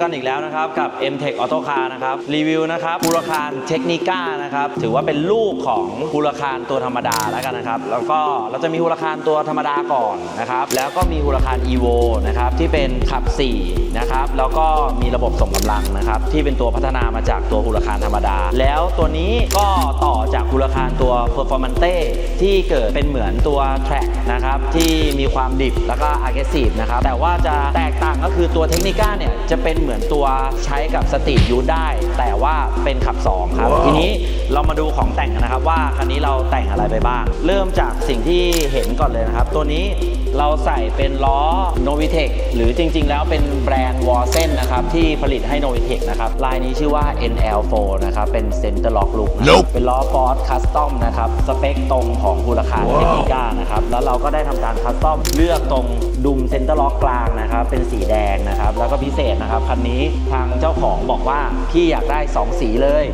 กันอีกแล้วนะครับ กับ m t e c h Auto Car นะครับ รีวิวนะครับฮูลคารเทคนิก้านะครับ ถือว่าเป็นลูกของฮูลคารตัวธรรมดาแล้วกันนะครับ แล้วก็เราจะมีฮูลคารตัวธรรมดาก่อนนะครับ แล้วก็มีฮูลคาร Evo นะครับที่เป็นขับ 4 นะครับ แล้วก็มีระบบส่งกำลังนะครับ ที่เป็นตัวพัฒนามาจากตัวฮูลคารธรรมดา แล้วตัวนี้ก็ต่อจากฮูลคารตัว Performante ที่เกิดเป็นเหมือนตัว Track นะครับที่มีความดิบแล้วก็ aggressive นะครับแต่ว่าจะแตกต่างก็คือตัวเทคนิก้าเนี่ยจะเป็นเหมือนตัวใช้กับสตรีทยูได้ แต่ว่าเป็นขับ 2 ครับ ทีนี้เรามาดูของแต่งกันนะครับ ว่าคันนี้เราแต่งอะไรไปบ้าง เริ่มจากสิ่งที่เห็นก่อนเลยนะครับ ตัวนี้เราใส่เป็นล้อ Novitec หรือจริง ๆ แล้วเป็นแบรนด์ w a r s e n นะครับ ที่ผลิตให้ Novitec นะครับลายนี้ชื่อว่า NL4 นะครับ เป็น Center Lock Look นะครับ Nope เป็นล้อ Ford Custom นะครับ สเปคตรงของฮูลคาเทคนิก้านะครับ แล้วเราก็ได้ทำการคัสตอมเลือกตรงดุมเซ็นเตอร์ล็อกกลางนะครับ เป็นสีแดงนะครับ แล้วก็พิเศษนะครับคันนี้ทางเจ้าของบอกว่าพี่อยากได้ 2 สีเลย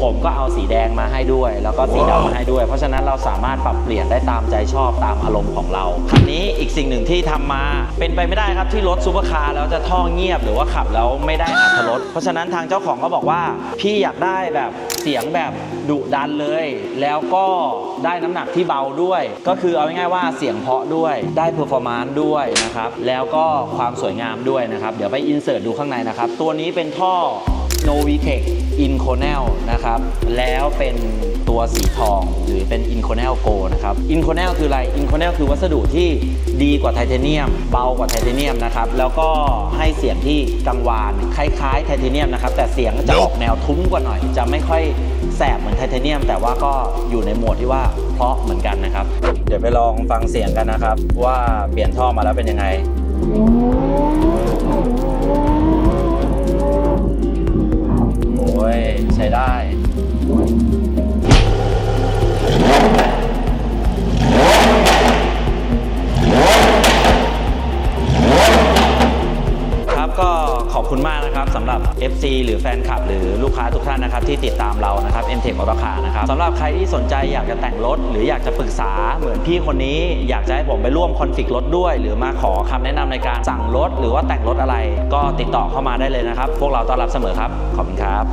ผมก็เอาสีแดงมาให้ด้วย แล้วก็สีดำมาให้ด้วย เพราะฉะนั้นเราสามารถปรับเปลี่ยนได้ตามใจชอบตามอารมณ์ของเราคันนี้อีกสิ่งหนึ่งที่ทำมาเป็นไปไม่ได้ครับที่รถซูเปอร์คาร์แล้วจะท่อเงียบหรือว่าขับแล้วไม่ได้อัตรสเพราะฉะนั้นทางเจ้าของก็บอกว่าพี่อยากได้แบบ เสียงแบบดุดันเลย แล้วก็ได้น้ำหนักที่เบาด้วย ก็คือเอาง่ายๆว่าเสียงเพราะด้วย ได้เพอร์ฟอร์มานซ์ด้วยนะครับ แล้วก็ความสวยงามด้วยนะครับ เดี๋ยวไปอินเสิร์ตดูข้างในนะครับ ตัวนี้เป็นท่อ Novitec Inconel นะครับ แล้วเป็นตัวสีทองหรือเป็น Inconel Go นะครับ Inconel คืออะไร Inconel คือวัสดุที่ดีกว่าไทเทเนียม เบากว่าไทเทเนียมนะครับ แล้วก็ให้เสียงที่กังวาน คล้ายๆไทเทเนียมนะครับ แต่เสียงจะออกแนวทุ้มกว่าหน่อย จะไม่ค่อยแสบเหมือนไทเทเนียม แต่ว่าก็อยู่ในโหมดที่ว่าเพราะเหมือนกันนะครับ เดี๋ยวไปลองฟังเสียงกันนะครับ ว่าเปลี่ยนท่อมาแล้วเป็นยังไง FC หรือแฟนคลับ หรือลูกค้าทุกท่านนะครับที่ติดตามเรานะครับ m t e c h Auto Car นะครับสำหรับใครที่สนใจอยากจะแต่งรถ หรืออยากจะปรึกษาเหมือนพี่คนนี้ อยากจะให้ผมไปร่วมคอนฟิกรถด้วย หรือมาขอคำแนะนำในการสั่งรถ หรือว่าแต่งรถอะไร ก็ติดต่อเข้ามาได้เลยนะครับ พวกเราต้อนรับเสมอครับขอบคุณครับ